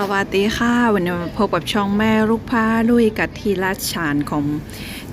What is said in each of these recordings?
สวัสดีค่ะ วันนี้พบกับช่องแม่ลูกพาลุยกับทีลาดฉานของ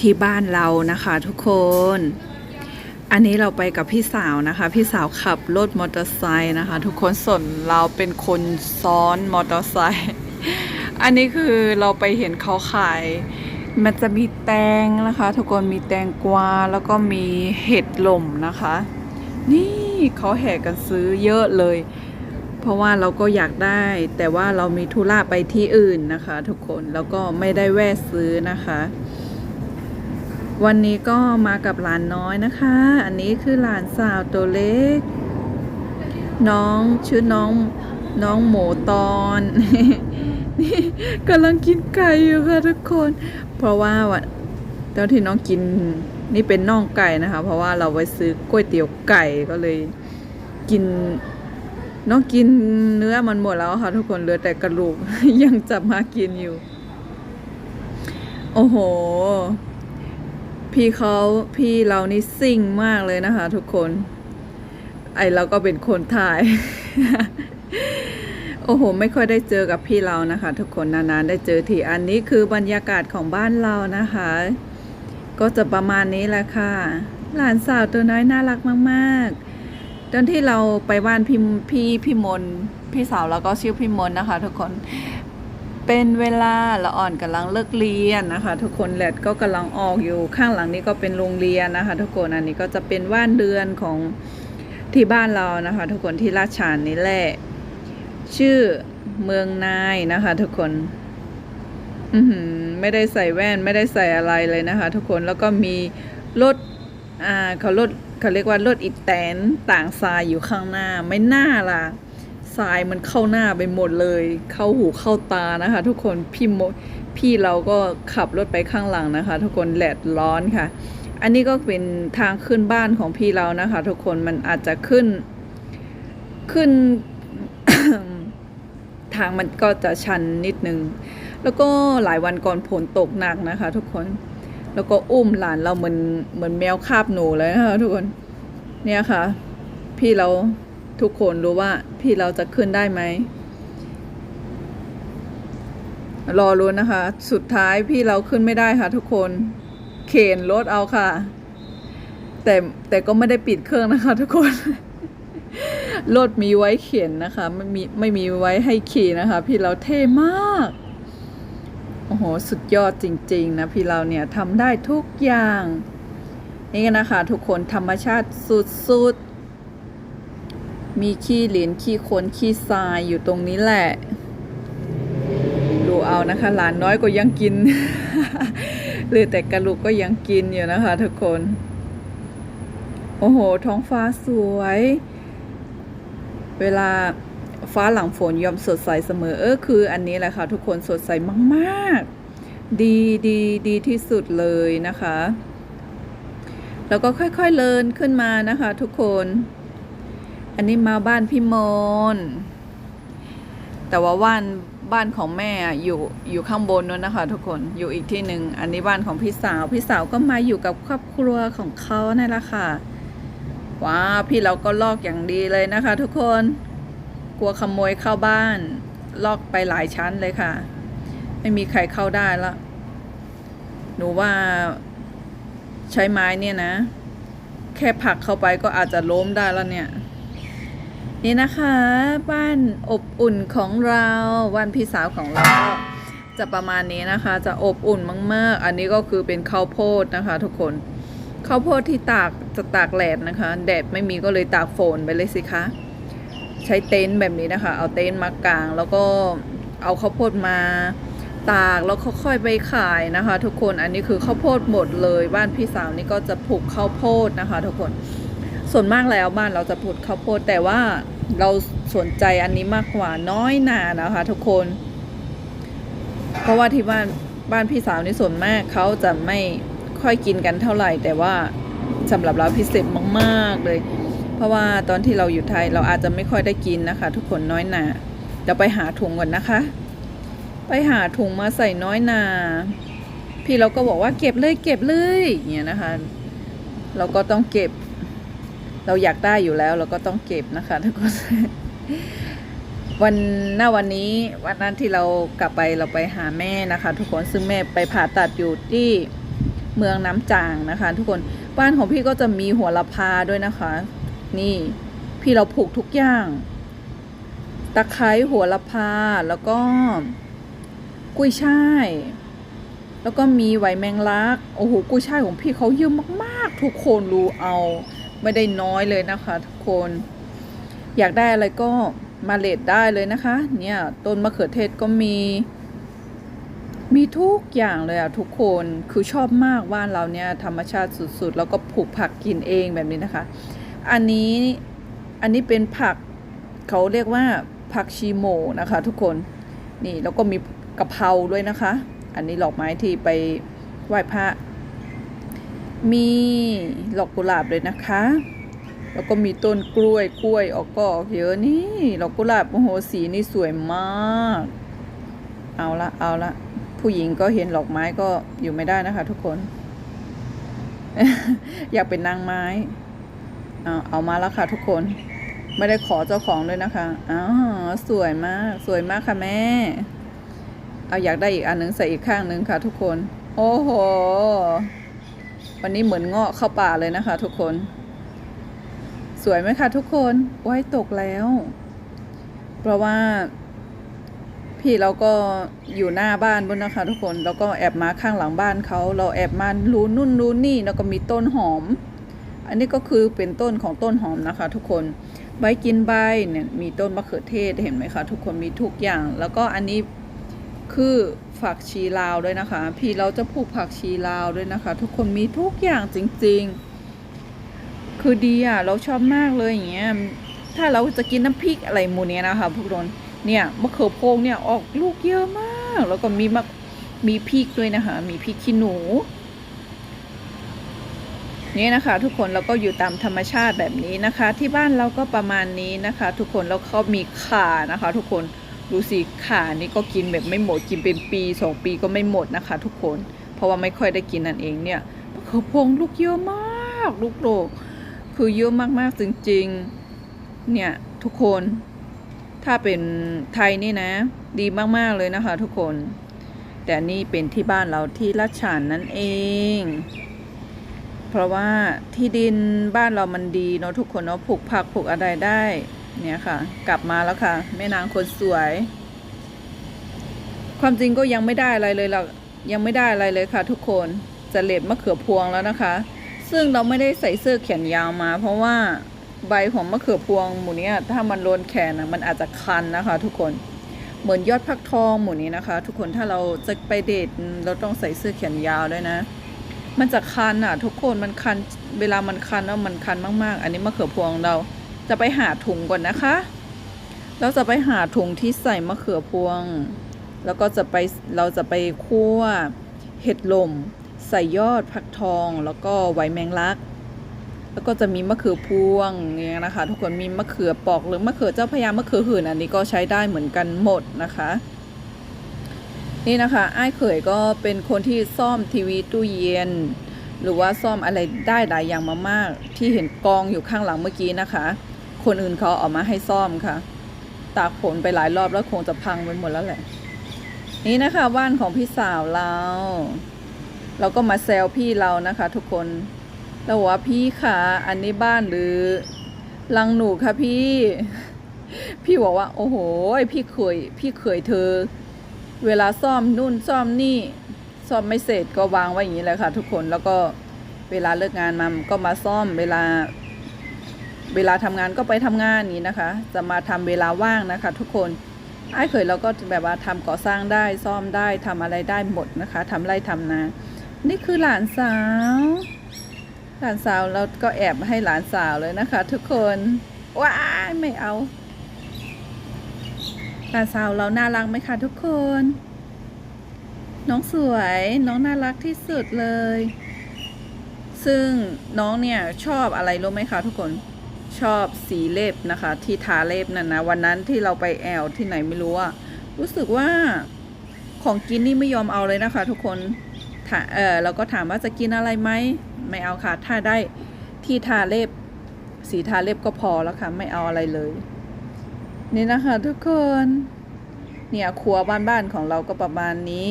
ที่บ้านเรานะคะทุกคน อันนี้เราไปกับพี่สาวนะคะ พี่สาวขับรถมอเตอร์ไซค์นะคะ ทุกคนส่วนเราเป็นคนซ้อนมอเตอร์ไซค์อันนี้คือเราไปเห็นเขาขาย มันจะมีแตงนะคะ ทุกคนมีแตงกวาแล้วก็มีเห็ดหล่มนะคะ นี่เขาแห่กันซื้อเยอะเลย เพราะว่าเราก็อยากได้ แต่ว่าเรามีธุระไปที่อื่นนะคะ ทุกคนแล้วก็ไม่ได้แวะซื้อนะคะ วันนี้ก็มากับหลานน้อยนะคะ อันนี้คือหลานสาวตัวเล็ก น้องชื่อน้องน้องหมูตอนนี่กำลังกินไก่อยู่ค่ะทุกคน เพราะว่าวันตอนที่น้องกินนี่เป็นน่องไก่นะคะ เพราะว่าเราไปซื้อก๋วยเตี๋ยวไก่ก็เลยกิน น้องกินเนื้อมันหมดแล้วค่ะทุกคนเหลือแต่กระดูกยังจับมากินอยู่ โอ้โห พี่เขาพี่เรานี่ซิ่งมากเลยนะคะ ทุกคน ไอเราก็เป็นคนถ่าย โอ้โห ไม่ค่อยได้เจอกับพี่เรานะคะ ทุกคนนานๆได้เจอทีอันนี้คือบรรยากาศของบ้านเรานะคะ ก็จะประมาณนี้แหละค่ะ หลานสาวตัวน้อยน่ารักมาก ๆ ตอนที่เราไปบ้านพี่พี่พี่มนพี่สาวแล้วก็ชื่อพี่มนนะคะ ทุกคนเป็นเวลาละอ่อนกำลังเลิกเรียนนะคะ ทุกคนแลดก็กำลังออกอยู่ข้างหลังนี้ก็เป็นโรงเรียนนะคะ ทุกคนอันนี้ก็จะเป็นว่านเดือนของที่บ้านเรานะคะ ทุกคนที่ราชานนี่แหละชื่อเมืองนายนะคะ ทุกคนอืไม่ได้ใส่แว่นไม่ได้ใส่อะไรเลยนะคะ ทุกคนแล้วก็มีรถอ่าเขารถ เขาเรียกว่ารถอีแตนต่างทรายอยู่ข้างหน้าไม่น่าล่ะทรายมันเข้าหน้าไปหมดเลย เข้าหูเข้าตานะคะ ทุกคนพี่โมพี่เราก็ขับรถไปข้างหลังนะคะ ทุกคนแดดร้อนค่ะ อันนี้ก็เป็นทางขึ้นบ้านของพี่เรานะคะ ทุกคนมันอาจจะขึ้นขึ้นทางมันก็จะชันนิดนึง แล้วก็หลายวันก่อนฝนตกหนักนะคะ ทุกคน แล้วก็อุ้มหลานเราเหมือนเหมือนแมวคาบหนูเลยนะคะทุกคนเนี่ยค่ะ พี่เราทุกคนรู้ว่าพี่เราจะขึ้นได้ไหมรอรุ้นนะคะ สุดท้ายพี่เราขึ้นไม่ได้ค่ะ ทุกคนเข็นรถเอาค่ะ แต่แต่ก็ไม่ได้ปิดเครื่องนะคะ ทุกคนรถมีไว้เข็นนะคะ ไม่มีไม่มีไว้ให้ขี่นะคะ พี่เราเท่มาก โอ้โห สุดยอดจริง ๆ นะ พี่เราเนี่ยทำได้ทุกอย่าง นี่กันนะคะ ทุกคนธรรมชาติสุด ๆ มีขี้เหรียญขี้คนขี้ทรายอยู่ตรงนี้แหละ ดูเอานะคะ หลานน้อยก็ยังกินหรือแต่กระลูกก็ยังกินอยู่นะคะ ทุกคน โอ้โห ท้องฟ้าสวย เวลา ฟ้าหลังฝนยอมสดใสเสมอเออคืออันนี้แหละค่ะ ทุกคนสดใสมากๆ ดีดีดีที่สุดเลยนะคะ แล้วก็ค่อยๆเลินขึ้นมานะคะ ทุกคน อันนี้มาบ้านพี่มนแต่ว่าบ้านบ้านของแม่อยู่อยู่ข้างบนนู้นนะคะ ทุกคนอยู่อีกที่หนึ่งอันนี้บ้านของพี่สาวพี่สาวก็มาอยู่กับครอบครัวของเขานั่แหละค่ะว้าพี่เราก็ลอกอย่างดีเลยนะคะ ทุกคน กลัวขโมยเข้าบ้านลอกไปหลายชั้นเลยค่ะ ไม่มีใครเข้าได้ละ หนูว่าใช้ไม้เนี่ยนะ แค่ผลักเข้าไปก็อาจจะล้มได้แล้วเนี่ย นี่นะคะ บ้านอบอุ่นของเราบ้านพี่สาวของเรา จะประมาณนี้นะคะ จะอบอุ่นมากๆ อันนี้ก็คือเป็นข้าวโพดนะคะ ทุกคนข้าวโพดที่ตากจะตากแดดนะคะ แดดไม่มีก็เลยตากฝนไปเลยสิคะ ใช้เต็นท์แบบนี้นะคะ เอาเต็นท์มากาง แล้วก็เอาข้าวโพดมาตากแล้วค่อยๆไปขายนะคะ ทุกคนอันนี้คือข้าวโพดหมดเลยบ้านพี่สาวนี่ก็จะปลูกข้าวโพดนะคะ ทุกคนส่วนมากแล้วบ้านเราจะปลูกข้าวโพดแต่ว่าเราสนใจอันนี้มากกว่าน้อยหนานะคะ ทุกคน เพราะว่าที่บ้านบ้านพี่สาวนี่ส่วนมากเขาจะไม่ค่อยกินกันเท่าไหร่ แต่ว่าสำหรับเราพิเศษมาก ๆเลย เพราะว่าตอนที่เราอยู่ไทยเราอาจจะไม่ค่อยได้กินนะคะ ทุกคนน้อยหนาเดี๋ยวไปหาถุงก่อนนะคะ ไปหาถุงมาใส่น้อยหนาพี่เราก็บอกว่าเก็บเลยเก็บเลยอย่างเงี้ยนะคะ เราก็ต้องเก็บ เราอยากได้อยู่แล้ว เราก็ต้องเก็บนะคะทุกคนวันหน้าวันนี้วันนั้นที่เรากลับไปเราไปหาแม่นะคะ ทุกคนซึ่งแม่ไปผ่าตัดอยู่ที่เมืองน้ำจางนะคะ ทุกคนบ้านของพี่ก็จะมีหัวละพาด้วยนะคะ นี่ พี่เราผูกทุกอย่าง ตะไคร้หัวละพา แล้วก็ กุ้ยช่าย แล้วก็มีไหวแมงลัก โอ้โห กุ้ยช่ายของพี่เขาเยอะมากๆ ทุกคนรู้เอา ไม่ได้น้อยเลยนะคะ ทุกคน อยากได้อะไรก็มาเลดได้เลยนะคะ เนี่ย ต้นมะเขือเทศก็มี มีทุกอย่างเลยอะทุกคน คือชอบมากบ้านเราเนี่ยธรรมชาติสุดๆ แล้วก็ปลูกผักกินเองแบบนี้นะคะ อันนี้อันนี้เป็นผักเขาเรียกว่าผักชีโมนะคะ ทุกคนนี่แล้วก็มีกะเพราด้วยนะคะ อันนี้ดอกไม้ที่ไปไหว้พระมีดอกกุหลาบเลยนะคะ แล้วก็มีต้นกล้วยกล้วยออกก็ออกเยอะนี่ดอกกุหลาบโอ้โหสีนี่สวยมาก เอาละเอาละผู้หญิงก็เห็นดอกไม้ก็อยู่ไม่ได้นะคะ ทุกคน อยากเป็นนางไม้ เอาเอามาแล้วค่ะทุกคน ไม่ได้ขอเจ้าของด้วยนะคะอ๋อสวยมากสวยมากค่ะแม่ เอาอยากได้อีกอันหนึงใส่อีกข้างหนึงค่ะ ทุกคน โอ้โห วันนี้เหมือนเงาะเข้าป่าเลยนะคะ ทุกคน สวยไหมคะทุกคนว้ตกแล้ว เพราะว่าพี่เราก็อยู่หน้าบ้านบนนะคะ ทุกคน แล้วก็แอบมาข้างหลังบ้านเขา เราแอบมารู้นู่นรู้นี่ แล้วก็มีต้นหอม อันนี้ก็คือเป็นต้นของต้นหอมนะคะ ทุกคนใบกินใบเนี่ยมีต้นมะเขือเทศเห็นไหมคะ ทุกคนมีทุกอย่าง แล้วก็อันนี้คือผักชีลาวด้วยนะคะ พี่เราจะปลูกผักชีลาวด้วยนะคะ ทุกคนมีทุกอย่างจริง ๆ คือดีอะเราชอบมากเลยอย่างเงี้ยถ้าเราจะกินน้ำพริกอะไรหมูเนี้ยนะคะพวกนเนี่ยมะเขือโพงเนี่ยออกลูกเยอะมาก แล้วก็มีมะมีพริกด้วยนะคะ มีพริกขี้หนู นี่นะคะทุกคนเราก็อยู่ตามธรรมชาติแบบนี้นะคะ ที่บ้านเราก็ประมาณนี้นะคะ ทุกคนแล้วเขามีขานะคะ ทุกคนดูสิขานี่ก็กินแบบไม่หมดกินเป็นปีสองปีก็ไม่หมดนะคะ ทุกคนเพราะว่าไม่ค่อยได้กินนั่นเองเนี่ยมะเขือพวงลูกเยอะมาก ลูกโดกคือเยอะมากๆจริงๆเนี่ยทุกคนถ้าเป็นไทยนี่นะ ดีมากๆเลยนะคะ ทุกคน แต่นี่เป็นที่บ้านเราที่ลาดฉานนั่นเอง เพราะว่าที่ดินบ้านเรามันดีเนาะทุกคนเนาะปลูกผักปลูกอะไรได้ เนี่ยค่ะ กลับมาแล้วค่ะ แม่นางคนสวย ความจริงก็ยังไม่ได้อะไรเลยเรายังไม่ได้อะไรเลยค่ะ ทุกคนจะเล็ดมะเขือพวงแล้วนะคะ ซึ่งเราไม่ได้ใส่เสื้อแขนยาวมา เพราะว่าใบของมะเขือพวงหมูเนี้ถ้ามันโดนแขนนะมันอาจจะคันนะคะ ทุกคนเหมือนยอดพักทองหมูนี้นะคะ ทุกคนถ้าเราจะไปเดทเราต้องใส่เสื้อแขนยาวด้วยนะ มันจะคันอะ ทุกคนมันคันเวลามันคันแล้วมันคันมาก ๆ อันนี้มะเขือพวงเราจะไปหาถุงก่อนนะคะ เราจะไปหาถุงที่ใส่มะเขือพวง แล้วก็จะไปเราจะไปคั่วเห็ดลม ใส่ยอดผักทอง แล้วก็ไวแมงลัก แล้วก็จะมีมะเขือพวงเงี้ยนะคะ ทุกคนมีมะเขือปอกหรือมะเขือเจ้าพยามะเขือหื่นอันนี้ก็ใช้ได้เหมือนกันหมดนะคะ นี่นะคะไอ้เขยก็เป็นคนที่ซ่อมทีวีตู้เย็น หรือว่าซ่อมอะไรได้หลายอย่างมากๆที่เห็นกองอยู่ข้างหลังเมื่อกี้นะคะ คนอื่นเขาเอามาให้ซ่อมค่ะ ตากฝนไปหลายรอบแล้วคงจะพังไปหมดแล้วแหละ นี่นะคะบ้านของพี่สาวเรา เราก็มาแซวพี่เรานะคะ ทุกคนเราบอกว่าพี่คะอันนี้บ้านหรือลังหนูคะพี่ พี่บอกว่า โอ้โห พี่เคย พี่เคยเธอ เวลาซ่อมนู่นซ่อมนี่ซ่อมไม่เสร็จก็วางไว้อย่างนี้แหละค่ะ ทุกคนแล้วก็เวลาเลิกงานมาก็มาซ่อมเวลา เวลาทำงานก็ไปทำงานนี้นะคะ จะมาทำเวลาว่างนะคะ ทุกคนไอ้เคยเราก็แบบว่าทำก่อสร้างได้ซ่อมได้ทำอะไรได้หมดนะคะทำไร่ทำนา นี่คือหลานสาว หลานสาวเราก็แอบให้หลานสาวเลยนะคะ ทุกคนว้ายไม่เอา หลานสาวเราน่ารักไหมคะทุกคน น้องสวยน้องน่ารักที่สุดเลย ซึ่งน้องเนี่ยชอบอะไรรู้ไหมคะทุกคนชอบสีเล็บนะคะ ที่ทาเล็บนั่นนะวันนั้นที่เราไปแอลที่ไหนไม่รู้อะรู้สึกว่าของกินนี่ไม่ยอมเอาเลยนะคะ ทุกคนถาเออเราก็ถามว่าจะกินอะไรไหมไม่เอาค่ะ ถ้าได้ที่ทาเล็บ สีทาเล็บก็พอแล้วค่ะ ไม่เอาอะไรเลย นี่นะคะทุกคน เนี่ยครัวบ้านๆของเราก็ประมาณนี้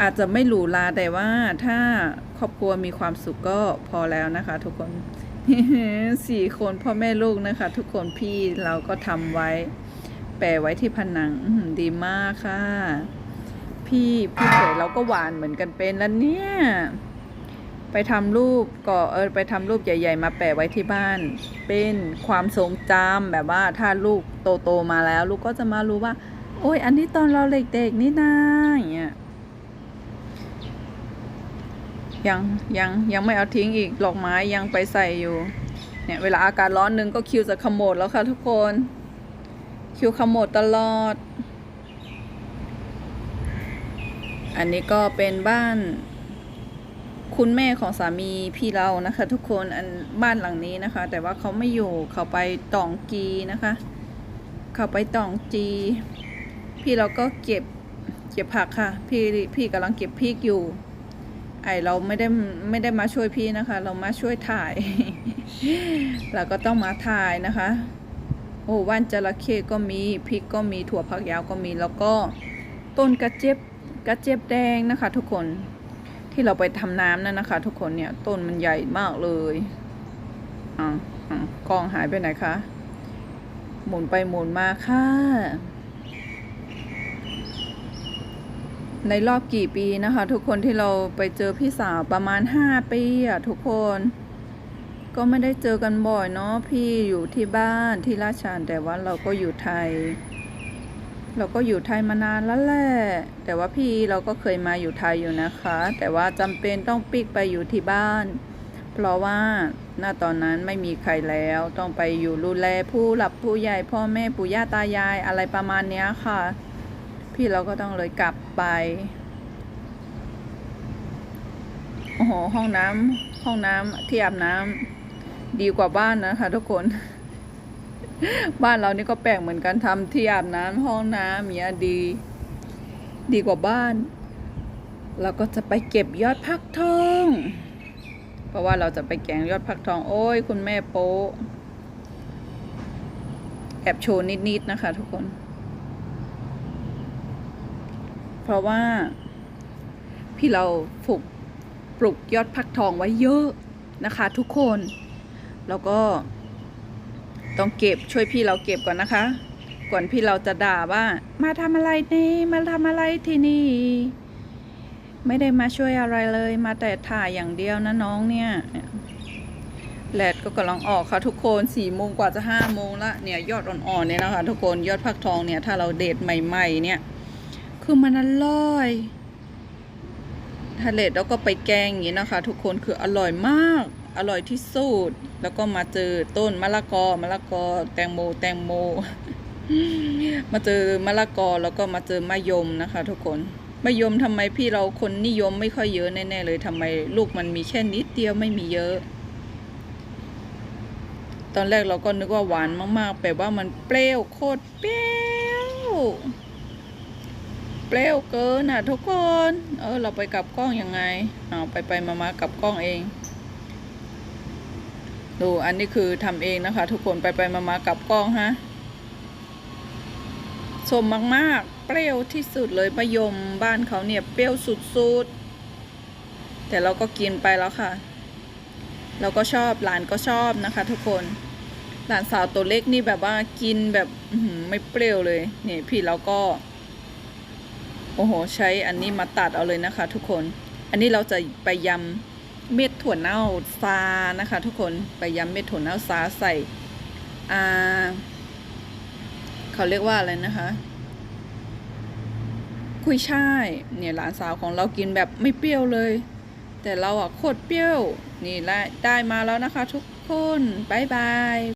อาจจะไม่หรูหราแต่ว่าถ้าครอบครัวมีความสุขก็พอแล้วนะคะ ทุกคนสี่คนพ่อแม่ลูกนะคะ ทุกคนพี่เราก็ทำไว้ แปะไว้ที่ผนังดีมากค่ะ พี่พี่เขยเราก็หวานเหมือนกันเป็นแล้วเนี่ย ไปทำรูปก็เออไปทำรูปใหญ่ ๆ มาแปะไว้ที่บ้าน เป็นความทรงจำแบบว่าถ้าลูกโตๆมาแล้ว ลูกก็จะมารู้ว่า โอ้ยอันนี้ตอนเราเด็กๆนี่นาอย่างเงี้ยยังยังยังไม่เอาทิ้งอีกดอกไม้ยังไปใส่อยู่เนี่ยเวลาอากาศร้อนนึงก็คิวจะขโมดแล้วค่ะทุกคน คิวขโมดตลอด อันนี้ก็เป็นบ้าน คุณแม่ของสามีพี่เรานะคะ ทุกคนอันบ้านหลังนี้นะคะ แต่ว่าเขาไม่อยู่เขาไปตองกีนะคะ เขาไปตองจี พี่เราก็เก็บเก็บผักค่ะ พี่พี่กำลังเก็บพริกอยู่ ไอเราไม่ได้ไม่ได้มาช่วยพี่นะคะ เรามาช่วยถ่าย เราก็ต้องมาถ่ายนะคะ โอ้ว่านจระเข้ก็มีพริกก็มีถั่วผักยาวก็มีแล้วก็ต้นกระเจี๊ยบกระเจี๊ยบแดงนะคะ ทุกคน ที่เราไปทำน้ำนั่นนะคะ ทุกคนเนี่ยต้นมันใหญ่มากเลยอ่าอ่ากล้องหายไปไหนคะ หมุนไปหมุนมาค่ะ ในรอบกี่ปีนะคะ ทุกคนที่เราไปเจอพี่สาวประมาณห้าปีอะทุกคน ก็ไม่ได้เจอกันบ่อยเนาะพี่อยู่ที่บ้านที่ราชานแต่ว่าเราก็อยู่ไทย เราก็อยู่ไทยมานานแล้วแหละแต่ว่าพี่เราก็เคยมาอยู่ไทยอยู่นะคะ แต่ว่าจำเป็นต้องปิกไปอยู่ที่บ้าน เพราะว่าหน้าตอนนั้นไม่มีใครแล้วต้องไปอยู่ดูแลผู้หลับผู้ใหญ่พ่อแม่ปู่ย่าตายายอะไรประมาณเนี้ยค่ะ พี่เราก็ต้องเลยกลับไปโอ้โหห้องน้ำห้องน้ำที่อาบน้ำดีกว่าบ้านนะคะทุกคน บ้านเรานี่ก็แปลกเหมือนกันทำที่อาบน้ำห้องน้ำเนี้ยดี ดีกว่าบ้าน เราก็จะไปเก็บยอดพักทอง เพราะว่าเราจะไปแกงยอดพักทอง โอ้ย คุณแม่โป๊แอบโชว์นิดๆนะคะทุกคน เพราะว่า พี่เราฝึกปลูกยอดพักทองไว้เยอะนะคะทุกคน แล้วก็ ต้องเก็บช่วยพี่เราเก็บก่อนนะคะ ก่อนพี่เราจะด่าว่า มาทำอะไรนี่มาทำอะไรที่นี่ ไม่ได้มาช่วยอะไรเลย มาแต่ถ่ายอย่างเดียวนะน้องเนี่ยแลดก็กำลังออกค่ะทุกคนสี่โมงกว่าจะห้าโมงละเนี่ยยอดอ่อนๆเนี่ยนะคะทุกคนยอดพักทองเนี่ยถ้าเราเด็ดใหม่ ๆ เนี่ย คือมันอร่อยถ้าเด็ดแล้วก็ไปแกงอย่างนี้นะคะ ทุกคนคืออร่อยมาก อร่อยที่สุด แล้วก็มาเจอต้นมะละกอมะละกอแตงโม แตงโม มาเจอมะละกอแล้วก็มาเจอมะยมนะคะ ทุกคนมะยมทำไมพี่เราคนนิยมไม่ค่อยเยอะแน่ๆเลยทำไมลูกมันมีแค่นิดเดียวไม่มีเยอะ ตอนแรกเราก็นึกว่าหวานมากๆแต่ว่ามันเปรี้ยวโคตรเปรี้ยวเปรี้ยวเกินอะทุกคน เออเราไปกลับกล้องยังไงเอาไปไปมามากับกล้องเอง ดูอันนี้คือทำเองนะคะ ทุกคนไปไปมามากับกล้องฮะสมมากๆ เปรี้ยวที่สุดเลยมะยมบ้านเขาเนี่ย เปรี้ยวสุดๆ แต่เราก็กินไปแล้วค่ะ เราก็ชอบหลานก็ชอบนะคะ ทุกคนหลานสาวตัวเล็กนี่แบบว่ากินแบบไม่เปรี้ยวเลยนี่พี่เราก็ โอ้โห ใช้อันนี้มาตัดเอาเลยนะคะ ทุกคน อันนี้เราจะไปยำ เม็ดถั่วเน่าซานะคะ ทุกคนไปย้ำเม็ดถั่วเน่าซาใส่อ่าเขาเรียกว่าอะไรนะคะ คุยช่ายเนี่ยหลานสาวของเรากินแบบไม่เปรี้ยวเลย แต่เราอะโคตรเปรี้ยว นี่แหละได้มาแล้วนะคะ ทุกคนบายบาย